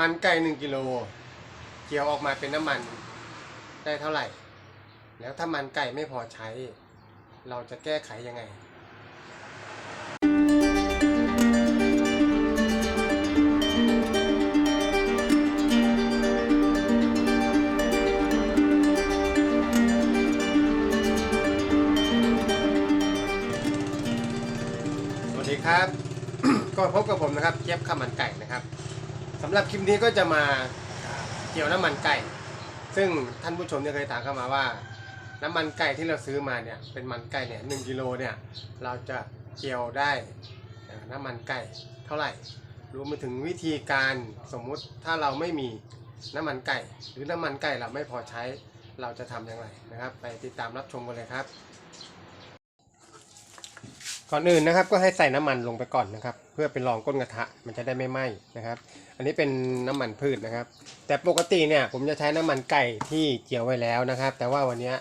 มันไก่หนึ่งกิโลเกี่ยวออกมาเป็นน้ำมันได้เท่าไหร่ แล้วถ้ามันไก่ไม่พอใช้ เราจะแก้ไขยังไงสวัสดีครับก็พบกับผมนะครับเจี๊ยบข้าวมันไก่นะครับำหรับคลิปนี้ก็จะมาเกี่ยวน้ำมันไก่ ซึ่งท่านผู้ชมเนี่ยเคยถามเข้ามาว่า น้ำมันไก่ที่เราซื้อมาเนี่ยเป็นมันไก่เนี่ยหนึ่งกิโลเนี่ยเราจะเกี่ยวได้น้ำมันไก่เท่าไหร่ รวมไปถึงวิธีการสมมุติถ้าเราไม่มีน้ำมันไก่ หรือน้ำมันไก่เราไม่พอใช้เราจะทำอย่างไรนะครับ ไปติดตามรับชมกันเลยครับ ก่อนอื่นนะครับก็ให้ใส่น้ำมันลงไปก่อนนะครับ เพื่อเป็นรองก้นกระทะมันจะได้ไม่ไหม้นะครับ อันนี้เป็นน้ำมันพืชนะครับ แต่ปกติเนี่ยผมจะใช้น้ำมันไก่ที่เจียวไว้แล้วนะครับ แต่ว่าวันนี้ย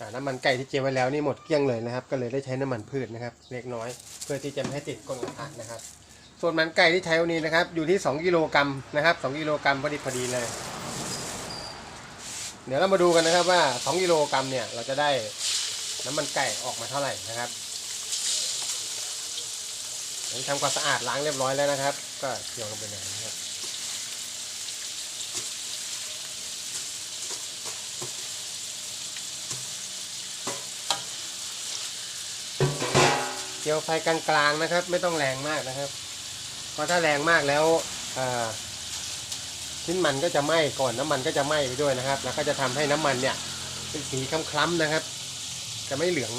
อ่าน้ำมันไก่ที่เจียวไว้แล้วนี่หมดเกลี้ยงเลยนะครับ ก็เลยได้ใช้น้ำมันพืชนะครับ เล็กน้อย เพื่อที่จะไม่ให้ติดก้นกระทะนะครับ ส่วนมันไก่ที่ใช้วันนี้นะครับ อยู่ที่ 2 กิโลกรัมนะครับ2กิโลกรัมพอดีพอดีเลย เดี๋ยวเรามาดูกันนะครับว่า 2 กิโลกรัมเนี่ยเราจะได้น้ำมันไก่ออกมาเท่าไหร่นะครับ ผมทำความสะอาดล้างเรียบร้อยแล้วนะครับ ก็เกี่ยวลงไปเลยนะครับเกี่ยวไฟกลางๆนะครับ ไม่ต้องแรงมากนะครับ เพราะถ้าแรงมากแล้วชิ้นมันก็จะไหม้ก่อนน้ำมันก็จะไหม้ไปด้วยนะครับ แล้วก็จะทำให้น้ำมันเนี่ยเป็นสีคล้ำๆนะครับ จะไม่เหลือง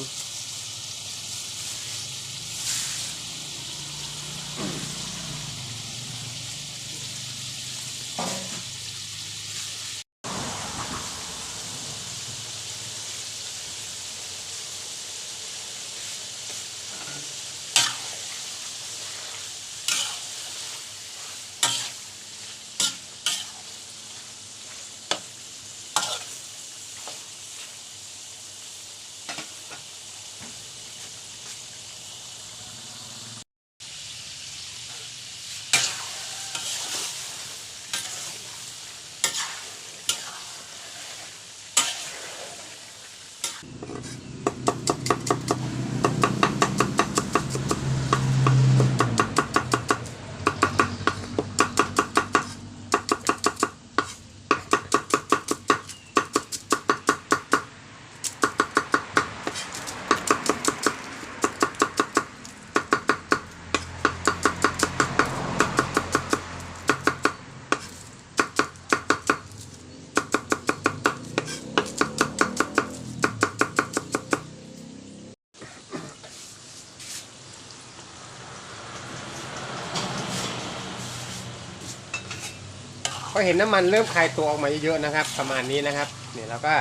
พอเห็นน้ำมันเริ่มคลายตัวออกมาเยอะๆนะครับ ประมาณนี้นะครับเนี่ยเราก็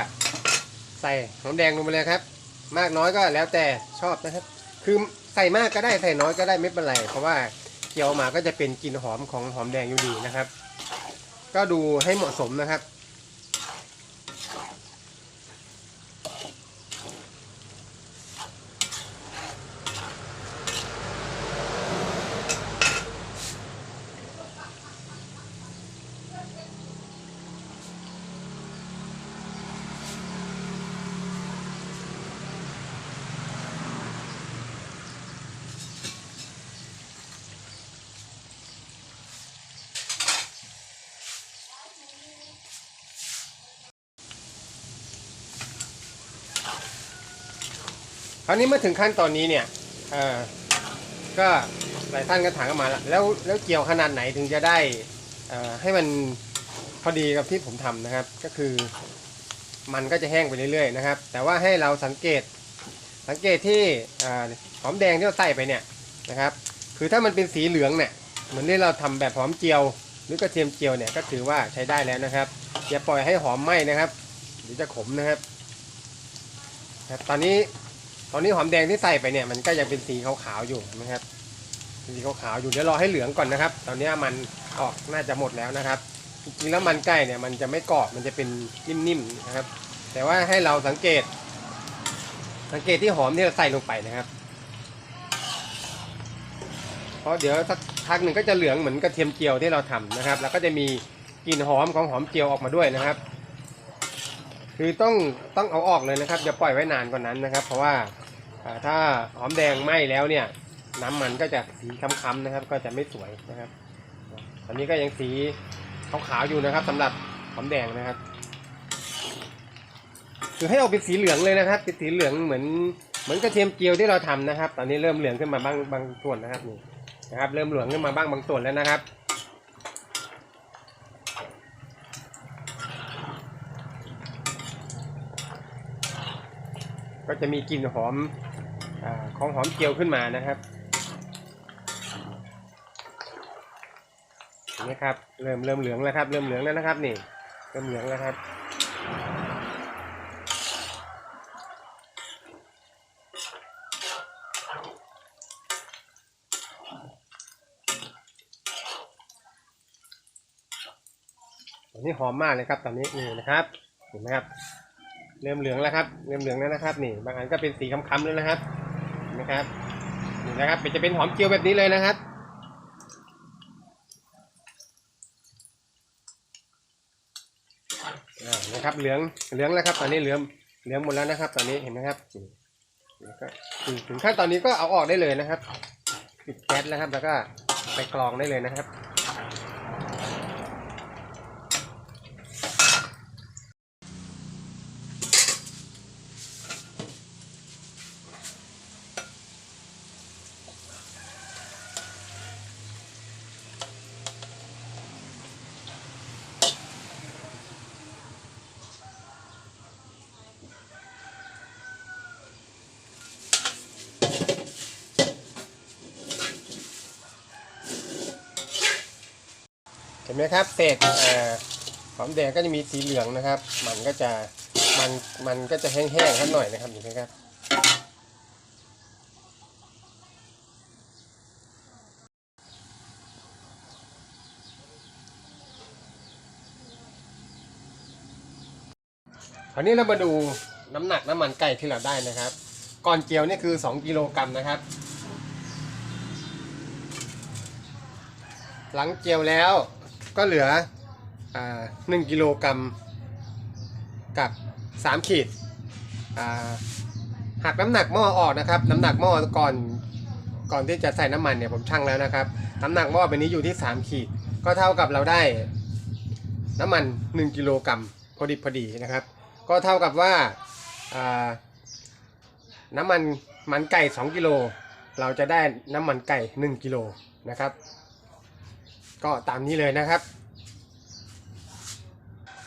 ใส่หอมแดงลงไปเลยครับ มากน้อยก็แล้วแต่ชอบนะครับ คือใส่มากก็ได้ใส่น้อยก็ได้ไม่เป็นไร เพราะว่าเคี่ยวมาก็จะเป็นกลิ่นหอมของหอมแดงอยู่ดีนะครับ ก็ดูให้เหมาะสมนะครับ คราวนี้เมื่อถึงขั้นตอนนี้เนี่ยเออก็หลายท่านก็ถามกันมาแล้วแล้วแล้วเกี่ยวขนาดไหนถึงจะได้เอ่อให้มันพอดีกับที่ผมทำนะครับ ก็คือ มันก็จะแห้งไปเรื่อยๆนะครับ แต่ว่าให้เราสังเกตสังเกตที่หอมแดงที่เราใส่ไปเนี่ยนะครับ คือถ้ามันเป็นสีเหลืองเนี่ยเหมือนที่เราทำแบบหอมเจียว หรือกระเทียมเจียวเนี่ยก็ถือว่าใช้ได้แล้วนะครับอย่าปล่อยให้หอมไหม้นะครับเดี๋ยวจะขมนะครับครับตอนนี้ ตอนนี้หอมแดงที่ใส่ไปเนี่ยมันก็ยังเป็นสีขาวๆอยู่นะครับสีขาวๆอยู่เดี๋ยวรอให้เหลืองก่อนนะครับ ตอนนี้มันออกน่าจะหมดแล้วนะครับจริงๆแล้วมันไก่เนี่ยมันจะไม่กรอบมันจะเป็นนิ่มๆนะครับ แต่ว่าให้เราสังเกต สังเกตที่หอมที่เราใส่ลงไปนะครับเพราะเดี๋ยวสักพักหนึ่งก็จะเหลืองเหมือนกระเทียมเจียวที่เราทำนะครับ แล้วก็จะมีกลิ่นหอมของหอมเจียวออกมาด้วยนะครับ คือต้องต้องเอาออกเลยนะครับอย่าปล่อยไว้นานกว่านั้นนะครับ เพราะว่าถ้าหอมแดงไหม้แล้วเนี่ยน้ำมันก็จะสีค้ำๆนะครับ ก็จะไม่สวยนะครับตอนนี้ก็ยังสีขาวๆอยู่นะครับสำหรับหอมแดงนะครับ คือให้ออกเป็นสีเหลืองเลยนะครับเป็นสีเหลืองเหมือนเหมือนกระเทียมเจียวที่เราทำนะครับ ตอนนี้เริ่มเหลืองขึ้นมาบ้างบางส่วนนะครับนี่นะครับ เริ่มเหลืองขึ้นมาบ้างบางส่วนแล้วนะครับ ก็จะมีกลิ่นหอมอของหอมเจียวขึ้นมานะครับเห็นไหมครับเริ่มเริ่มเหลืองแล้วครับ เริ่มเหลืองแล้วนะครับ นี่เริ่มเหลืองแล้วครับนนี้หอมมากเลยครับตอนนี้นี่นะครับเห็นไหมครับ เริ่มเหลืองแล้วครับ เริ่มเหลืองแล้วนะครับ นี่ บางอันก็เป็นสีค้ำๆแล้วนะครับนไหมครับ นี่นะครับเป็นจะเป็นหอมเจียวแบบนี้เลยนะครับ นะครับ เหลือง เหลืองแล้วครับ ตอนนี้เหลือง เหลืองหมดแล้วนะครับ ตอนนี้เห็นไหมครับถึงถึงขั้นตอนนี้ก็เอาออกได้เลยนะครับ ปิดแก๊สแล้วครับ แล้วก็ไปกรองได้เลยนะครับ นไหมครับเศษหอมแดงก็จะมีสีเหลืองนะครับ มันก็จะมันมันก็จะแห้งๆสักหน่อยนะครับเห็นไหมครับคราวนี้เรามาดูน้ำหนักน้ำมันไก่ที่เราได้นะครับ ก่อนเจียวนี่คือ 2 กิโลกรัมนะครับ หลังเจียวแล้ว ก็เหลืออ่าหนึ่งกิโลกรัมกับ 3 ขีดอ่าหักน้ำหนักหม้อออกนะครับ น้ำหนักหม้อก่อนก่อนที่จะใส่น้ำมันเนี่ยผมชั่งแล้วนะครับ น้ำหนักหม้อเป็นนี้อยู่ที่ 3 ขีด ก็เท่ากับเราได้น้ำมัน 1 กิโลกรัมพอดีพอดีนะครับ ก็เท่ากับว่าอ่าน้ำมันมันไก่ 2 กิโล เราจะได้น้ำมันไก่ 1 กิโลนะครับ ก็ตามนี้เลยนะครับ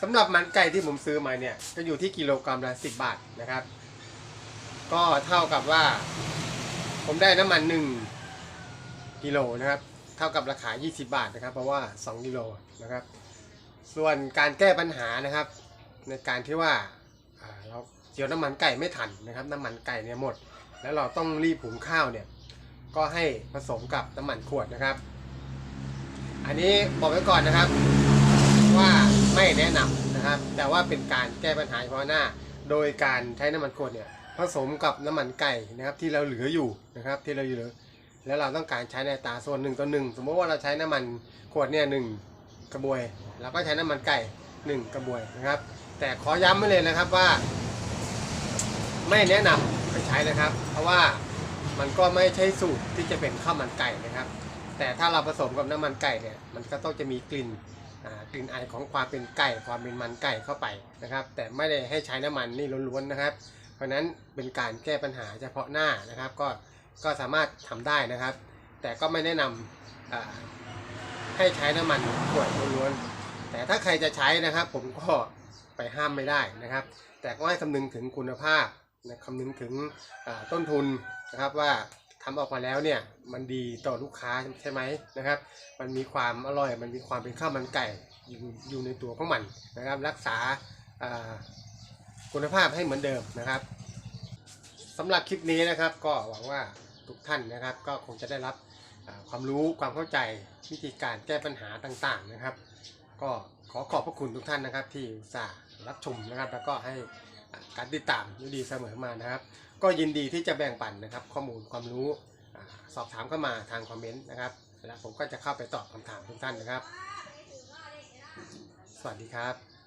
สำหรับมันไก่ที่ผมซื้อมาเนี่ยก็อยู่ที่กิโลกรัมละ10 บาทนะครับ ก็เท่ากับว่า ผมได้น้ำมัน1กิโลนะครับเท่ากับราคา 20 บาทนะครับ เพราะว่า 2กิโลนะครับ ส่วนการแก้ปัญหานะครับ ในการที่ว่าอ่าเราเจียวน้ำมันไก่ไม่ทันนะครับ น้ำมันไก่เนี่ยหมด แล้วเราต้องรีบหุงข้าวเนี่ยก็ให้ผสมกับน้ำมันขวดนะครับ อันนี้บอกไว้ก่อนนะครับ ว่าไม่แนะนำนะครับ แต่ว่าเป็นการแก้ปัญหาเฉพาะหน้า โดยการใช้น้ำมันขวดเนี่ยผสมกับน้ำมันไก่นะครับที่เราเหลืออยู่นะครับที่เราเหลือแล้วเราต้องการใช้ในตาส่วนหนึ่งต่อหนึ่งสมมติว่าเราใช้น้ำมันขวดเนี่ยหนึ่งกระบวยเราก็ใช้น้ำมันไก่หนึ่งกระบวยนะครับ แต่ขอย้ำไว้เลยนะครับว่า ไม่แนะนำไปใช้นะครับ เพราะว่ามันก็ไม่ใช่สูตรที่จะเป็นข้าวมันไก่นะครับ แต่ถ้าเราผสมกับน้ำมันไก่เนี่ยมันก็ต้องจะมีกลิ่นอ่ากลิ่นไอของความเป็นไก่ความเป็นมันไก่เข้าไปนะครับ แต่ไม่ได้ให้ใช้น้ำมันนี่ล้วนๆนะครับ เพราะฉะนั้นเป็นการแก้ปัญหาเฉพาะหน้านะครับ ก็ก็สามารถทำได้นะครับ แต่ก็ไม่แนะนำอ่าให้ใช้น้ำมันขวดล้วนๆแต่ถ้าใครจะใช้นะครับ ผมก็ไปห้ามไม่ได้นะครับ แต่ก็ให้คำนึงถึงคุณภาพคำนึงถึงอ่าต้นทุนนะครับว่า ทำออกมาแล้วเนี่ยมันดีต่อลูกค้าใช่ไหมนะครับ มันมีความอร่อย มันมีความเป็นข้าวมันไก่อยู่อยู่ในตัวของมันนะครับ รักษาคุณภาพให้เหมือนเดิมนะครับสำหรับคลิปนี้นะครับ ก็หวังว่าทุกท่านนะครับ ก็คงจะได้รับความรู้ความเข้าใจวิธีการแก้ปัญหาต่างๆนะครับ ก็ขอขอบพระคุณทุกท่านนะครับ ที่อุตส่าห์รับชมนะครับ แล้วก็ให้การติดตามอยู่ดีเสมอมานะครับ ก็ยินดีที่จะแบ่งปันนะครับ ข้อมูลความรู้สอบถามเข้ามาทางคอมเมนต์นะครับ แล้วผมก็จะเข้าไปตอบคำถามทุกท่านนะครับ สวัสดีครับ